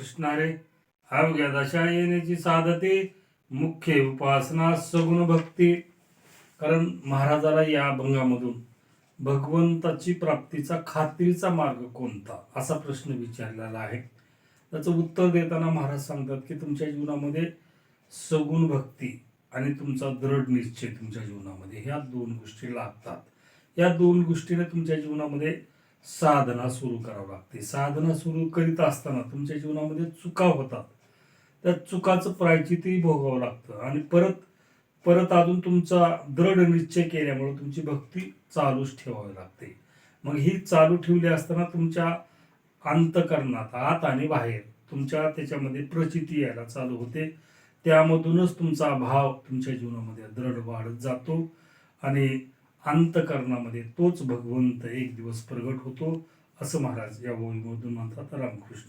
कृष्णारे अवघ्या दशा येण्याची साधते मुख्य उपासना सगुण भक्ती। कारण महाराजाला या अभंगामधून भगवंताची प्राप्तीचा खात्रीचा मार्ग कोणता? असा प्रश्न विचारलेला आहे. त्याचं उत्तर देताना महाराज सांगतात की तुमच्या जीवनामध्ये सगुण भक्ती आणि तुमचा दृढ निश्चय तुमच्या जीवनामध्ये ह्या दोन गोष्टी लागतात. या दोन गोष्टीने तुमच्या जीवनामध्ये साधना सुरू करावं लागते. साधना सुरू करीत असताना तुमच्या जीवनामध्ये चुका होतात. त्या चुकाचं प्रायचितही भोगावं लागतं. आणि परत परत अजून तुमचा दृढ निश्चय केल्यामुळे तुमची भक्ती चालूच ठेवावी लागते. मग ही चालू ठेवली असताना तुमच्या अंतकरणात आत आणि बाहेर तुमच्या त्याच्यामध्ये प्रचिती यायला चालू होते. त्यामधूनच तुमचा भाव तुमच्या जीवनामध्ये दृढ वाढत जातो. आणि अंतकरणामध्ये तोच भगवंत एक दिवस प्रगट होतो असं महाराज या ओळीमधून म्हणतात रामकृष्ण.